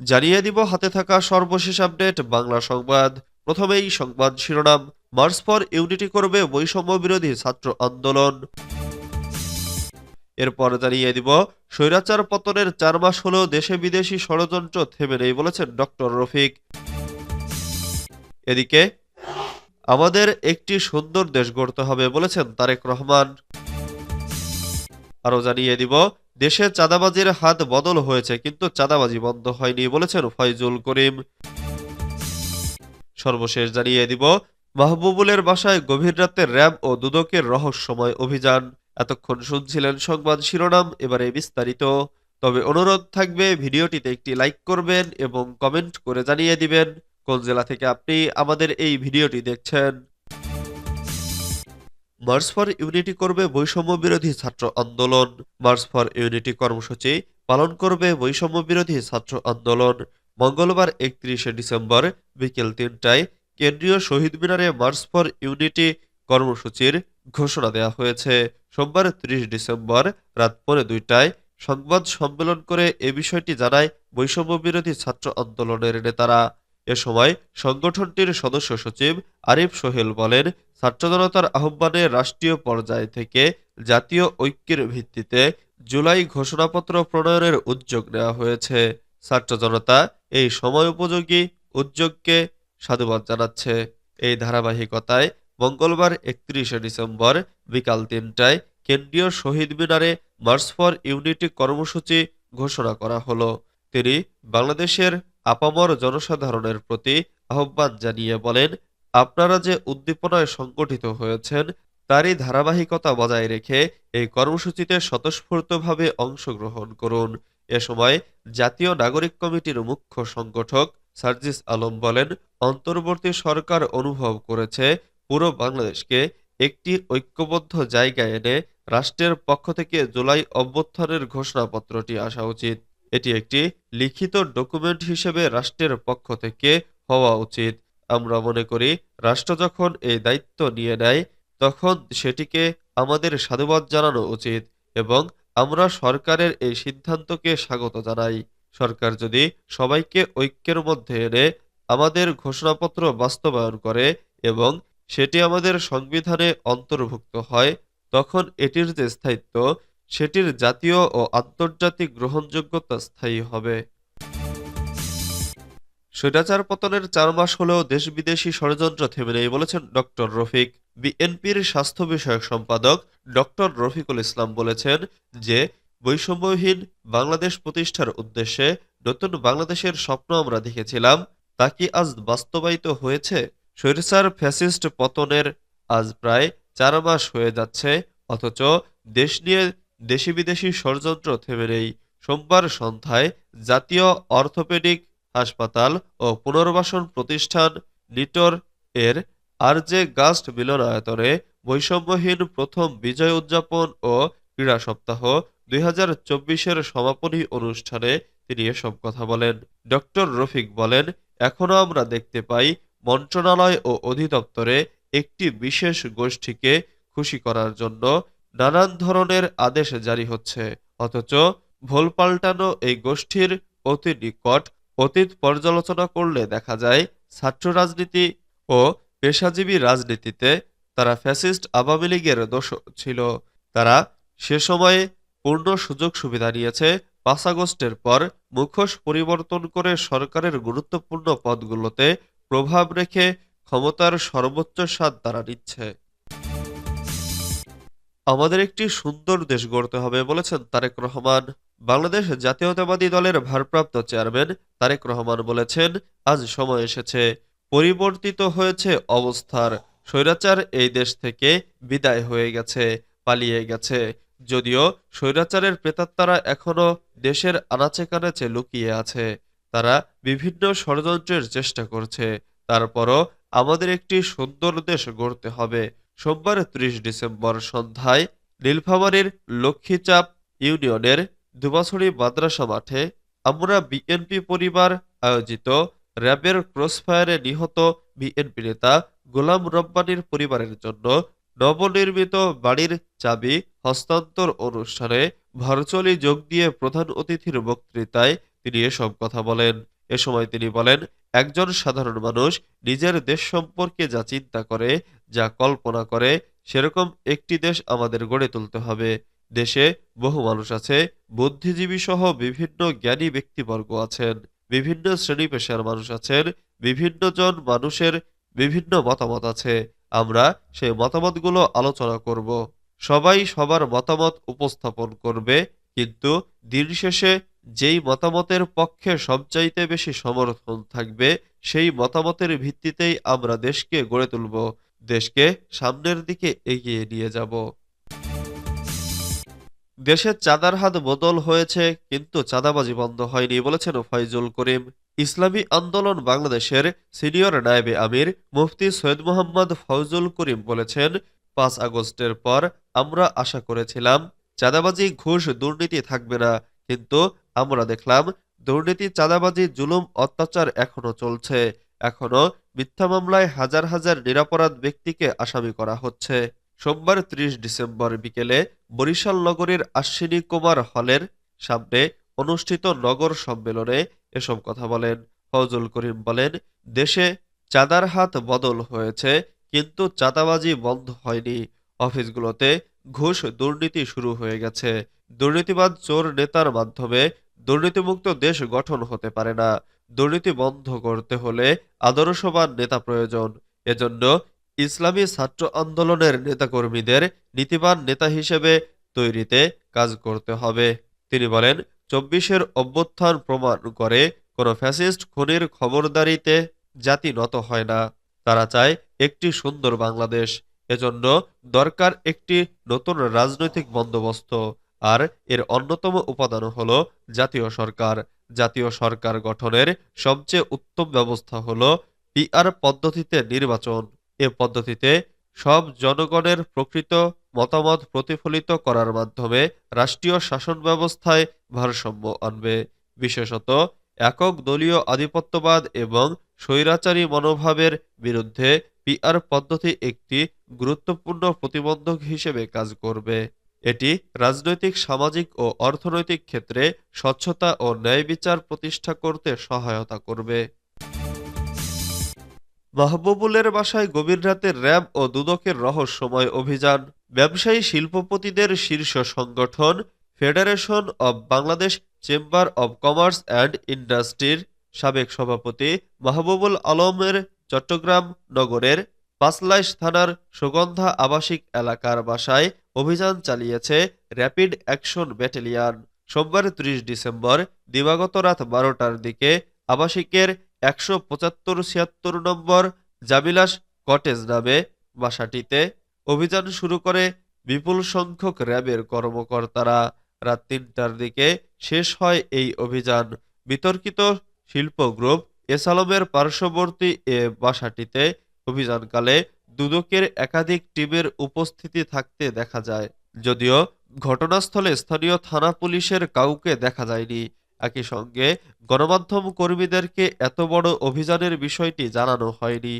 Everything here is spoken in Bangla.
জানিয়ে দিব, হাতে থাকা সর্বশেষ আপডেট, বাংলা সংবাদ। প্রথমেই সংবাদ শিরোনাম, মার্চ ফর ইউনিটি করবে বৈষম্য বিরোধী ছাত্র আন্দোলন। এরপর জানিয়ে দিব, স্বৈরাচার পতনের চার মাস হলেও দেশে বিদেশি ষড়যন্ত্র থেমে নেই বলেছেন ডক্টর রফিক। এদিকে, আমাদের একটি সুন্দর দেশ গড়তে হবে বলেছেন তারেক রহমান। আরও জানিয়ে দিব দেশে চাঁদাবাজির হাত বদল হয়েছে, কিন্তু চাঁদাবাজি বন্ধ হয়নি বলেছেন ফয়জুল করিম। সর্বশেষ জানিয়ে দিব, মাহবুবুলের বাসায় গভীর রাতে র্যাব ও দুদকের রহস্যময় অভিযান। এতক্ষণ শুনছিলেন সংবাদ শিরোনাম, এবারে বিস্তারিত। তবে অনুরোধ থাকবে, ভিডিওটিতে একটি লাইক করবেন এবং কমেন্ট করে জানিয়ে দিবেন, কোন জেলা থেকে আপনি আমাদের এই ভিডিওটি দেখছেন। মার্চ ফর ইউনিটি করবে বৈষম্য বিরোধী ছাত্র আন্দোলন। মার্চ ফর ইউনিটি কর্মসূচি পালন করবে বৈষম্য বিরোধী ছাত্র আন্দোলন। মঙ্গলবার একত্রিশে ডিসেম্বর বিকেল তিনটায় কেন্দ্রীয় শহীদ মিনারে মার্চ ফর ইউনিটি কর্মসূচির ঘোষণা দেওয়া হয়েছে। সোমবার ত্রিশ ডিসেম্বর রাত পৌনে দুইটায় সংবাদ সম্মেলন করে এ বিষয়টি জানায় বৈষম্য বিরোধী ছাত্র আন্দোলনের নেতারা। এ সময় সংগঠনটির সদস্য সচিব আরিফ সোহেল বলেন ছাত্র জনতার আহ্বানে রাষ্ট্রীয় পর্যায় থেকে জাতীয় ঐক্যের ভিত্তিতে জুলাই ঘোষণাপত্র প্রণয়নের উদ্যোগ নেওয়া হয়েছে। ছাত্র জনতা এই সময় উপযোগী উদ্যোগকে সাধুবাদ জানাচ্ছে। এই ধারাবাহিকতায় মঙ্গলবার একত্রিশে ডিসেম্বর বিকাল তিনটায় কেন্দ্রীয় শহীদ মিনারে মার্চ ফর ইউনিটি কর্মসূচি ঘোষণা করা হলো। তিনি বাংলাদেশের আপামর জনসাধারণের প্রতি আহ্বান জানিয়ে বলেন, আপনারা যে উদ্দীপনায় সংগঠিত হয়েছেন, তারই ধারাবাহিকতা বজায় রেখে এই কর্মসূচিতে স্বতঃস্ফূর্তভাবে অংশগ্রহণ করুন। এ সময় জাতীয় নাগরিক কমিটির মুখ্য সংগঠক সার্জিস আলম বলেন, অন্তর্বর্তী সরকার অনুভব করেছে পুরো বাংলাদেশকে একটি ঐক্যবদ্ধ জায়গায় এনে রাষ্ট্রের পক্ষ থেকে জুলাই অভ্যুত্থানের ঘোষণাপত্রটি আসা উচিত। এটি একটি লিখিত ডকুমেন্ট হিসেবে রাষ্ট্রের পক্ষ থেকে হওয়া উচিত। আমরা মনে করি, রাষ্ট্র যখন এই দায়িত্ব নিয়ে নেয়, তখন সেটিকে আমাদের সাধুবাদ জানানো উচিত এবং আমরা সরকারের এই সিদ্ধান্তকে স্বাগত জানাই। সরকার যদি সবাইকে ঐক্যের মধ্যে এনে আমাদের ঘোষণাপত্র বাস্তবায়ন করে এবং সেটি আমাদের সংবিধানে অন্তর্ভুক্ত হয়, তখন এটির যে স্থায়িত্ব সেটির জাতীয় ও আন্তর্জাতিক গ্রহণযোগ্যতা স্থায়ী হবে। স্বৈরাচার পতনের চার মাস হলেও দেশ বিদেশি ষড়যন্ত্র থেমে নেই বলেছেন ডক্টর রফিক। বিএনপির স্বাস্থ্য বিষয়ক সম্পাদক ডক্টর রফিকুল ইসলাম বলেছেন যে, বৈষম্যহীন বাংলাদেশ প্রতিষ্ঠার উদ্দেশ্যে নতুন বাংলাদেশের স্বপ্ন আমরা দেখেছিলাম, তা কি আজ বাস্তবায়িত হয়েছে? স্বৈরাচার ফ্যাসিস্ট পতনের আজ প্রায় চার মাস হয়ে যাচ্ছে, অথচ দেশ নিয়ে দেশি বিদেশি ষড়যন্ত্র থেমে নেই সোমবার সন্ধ্যায় জাতীয় অর্থোপেডিক হাসপাতাল ও পুনর্বাসন প্রতিষ্ঠান নিটোর এর আরজে গাস্ট মিলনায়তনে বৈষম্যহীন প্রথম বিজয় উদযাপন ও ক্রীড়া সপ্তাহ দুই হাজার চব্বিশের সমাপনী অনুষ্ঠানে তিনি এসব কথা বলেন। ডক্টর রফিক বলেন এখনও আমরা দেখতে পাই মন্ত্রণালয় ও অধিদপ্তরে একটি বিশেষ গোষ্ঠীকে খুশি করার জন্য নানান ধরনের আদেশ জারি হচ্ছে, অথচ ভোল পাল্টানো এই গোষ্ঠীর অতি নিকট অতীত পর্যালোচনা করলে দেখা যায় ছাত্র রাজনীতি ও পেশাজীবী রাজনীতিতে তারা ফ্যাসিস্ট আওয়ামী লীগের দোষ ছিল। তারা সে সময়ে পূর্ণ সুযোগ সুবিধা নিয়েছে, পাঁচ আগস্টের পর মুখোশ পরিবর্তন করে সরকারের গুরুত্বপূর্ণ পদগুলোতে প্রভাব রেখে ক্ষমতার সর্বোচ্চ স্বাদ তারা নিচ্ছে। আমাদের একটি সুন্দর দেশ গড়তে হবে বলেছেন তারেক রহমান। বাংলাদেশ জাতীয়তাবাদী দলের ভারপ্রাপ্ত চেয়ারম্যান তারেক রহমান বলেছেন, আজ সময় এসেছে, পরিবর্তিত হয়েছে অবস্থার। স্বৈরাচার এই দেশ থেকে বিদায় হয়ে গেছে, পালিয়ে গেছে। যদিও স্বৈরাচারের প্রেতাত্মারা এখনও দেশের আনাচে কানাচে লুকিয়ে আছে। তারা বিভিন্ন ষড়যন্ত্রের চেষ্টা করছে। তারপরও আমাদের একটি সুন্দর দেশ গড়তে হবে। সোমবার ত্রিশ ডিসেম্বর সন্ধ্যায় নীলফামারীর লক্ষ্মীচাপ ইউনিয়নের দুবাছড়ি মাদ্রাসা মাঠে আমরা বিএনপি পরিবার আয়োজিত র্যাবের ক্রসফায়ারে নিহত বিএনপি নেতা গোলাম রব্বানির পরিবারের জন্য নবনির্মিত বাড়ির চাবি হস্তান্তর অনুষ্ঠানে ভার্চুয়ালি যোগ দিয়ে প্রধান অতিথির বক্তৃতায় তিনি এসব কথা বলেন। এ সময় তিনি বলেন, একজন সাধারণ মানুষ নিজের দেশ সম্পর্কে যা চিন্তা করে যা কল্পনা করে, সেরকম একটি দেশ আমাদের গড়ে তুলতে হবে। দেশে বহু মানুষ আছে বুদ্ধিজীবী সহ বিভিন্ন জ্ঞানী ব্যক্তিবর্গ আছেন, বিভিন্ন শ্রেণি পেশার মানুষ আছেন, বিভিন্ন জন মানুষের বিভিন্ন মতামত আছে। আমরা সেই মতামতগুলো আলোচনা করব। সবাই সবার মতামত উপস্থাপন করবে, কিন্তু দিন শেষে যেই মতামতের পক্ষে সবচাইতে বেশি সমর্থন থাকবে, সেই মতামতের ভিত্তিতেই আমরা দেশকে গড়ে তুলব। দেশকে সামনের দিকে এগিয়ে নিয়ে যাব। দেশের চাঁদার হাত বদল হয়েছে, কিন্তু চাঁদাবাজি বন্ধ হয়নি বলেছেন ফয়জুল করিম। ইসলামী আন্দোলন বাংলাদেশের সিনিয়র নায়েবে আমির মুফতি সৈয়দ মোহাম্মদ ফয়জুল করিম বলেছেন, পাঁচ আগস্টের পর আমরা আশা করেছিলাম চাঁদাবাজি, ঘুষ, দুর্নীতি থাকবে না, কিন্তু আমরা দেখলাম দুর্নীতি, চাঁদাবাজি, জুলুম, অত্যাচার এখনও চলছে। এখনও মিথ্যা মামলায় হাজার হাজার নিরাপরাধ ব্যক্তিকে আসামি করা হচ্ছে। সোমবার ত্রিশ ডিসেম্বর বিকেলে বরিশাল নগরীর আশ্বিনী কুমার হলের সামনে অনুষ্ঠিত নগর সম্মেলনে এসব কথা বলেন। ফজল করিম বলেন, দেশে চাঁদার হাত বদল হয়েছে, কিন্তু চাঁদাবাজি বন্ধ হয়নি। অফিসগুলোতে ঘুষ দুর্নীতি শুরু হয়ে গেছে। দুর্নীতিবাদ চোর নেতার মাধ্যমে দুর্নীতিমুক্ত দেশ গঠন হতে পারে না। দুর্নীতি বন্ধ করতে হলে আদর্শবান নেতা প্রয়োজন। এজন্য ইসলামী ছাত্র আন্দোলনের নেতাকর্মীদের নীতিবান নেতা হিসেবে তৈরিতে কাজ করতে হবে। তিনি বলেন, চব্বিশের অভ্যুত্থান প্রমাণ করে কোনো ফ্যাসিস্ট খুনির খবরদারিতে জাতি নত হয় না। তারা চায় একটি সুন্দর বাংলাদেশ। এজন্য দরকার একটি নতুন রাজনৈতিক বন্দোবস্ত। আর এর অন্যতম উপাদান হল জাতীয় সরকার। জাতীয় সরকার গঠনের সবচেয়ে উত্তম ব্যবস্থা হল পিআর পদ্ধতিতে নির্বাচন। এ পদ্ধতিতে সব জনগণের প্রকৃত মতামত প্রতিফলিত করার মাধ্যমে রাষ্ট্রীয় শাসন ব্যবস্থায় ভারসাম্য আনবে। বিশেষত একক দলীয় আধিপত্যবাদ এবং স্বৈরাচারী মনোভাবের বিরুদ্ধে পিআর পদ্ধতি একটি গুরুত্বপূর্ণ প্রতিবন্ধক হিসেবে কাজ করবে। এটি রাজনৈতিক, সামাজিক ও অর্থনৈতিক ক্ষেত্রে স্বচ্ছতা ও ন্যায় বিচার প্রতিষ্ঠা করতে সহায়তা করবে। মাহবুবুলের বাসায় গভীর রাতে র্যাব ও দুদকের রহস্যময় অভিযান। ব্যবসায়ী শিল্পপতিদের শীর্ষ সংগঠন federation of Bangladesh chamber of commerce and ইন্ডাস্ট্রির সাবেক সভাপতি মাহবুবুল আলমের চট্টগ্রাম নগরের পাঁচলাইশ থানার সুগন্ধা আবাসিক এলাকার বাসায় অভিযান চালিয়েছে র্যাপিড অ্যাকশন ব্যাটালিয়ন। সোমবার ত্রিশ ডিসেম্বর, দিবাগত রাত বারোটার দিকে আবাসিকের একশো পঁচাত্তর ছিয়াত্তর নম্বর জাবিলাস কটেজ নামে বাসাটিতে অভিযান শুরু করে বিপুল সংখ্যক র্যাবের কর্মকর্তারা। রাত তিনটার দিকে শেষ হয় এই অভিযান। বিতর্কিত শিল্প গ্রুপ এসালমের পার্শ্ববর্তী এ বাসাটিতে অভিযানকালে দুদকের একাধিক টিমের উপস্থিতি থাকতে দেখা যায়। যদিও ঘটনাস্থলে স্থানীয় থানা পুলিশের কাউকে দেখা যায়নি। একই সঙ্গে গণমাধ্যম কর্মীদেরকে এত বড় অভিযানের বিষয়টি জানানো হয়নি।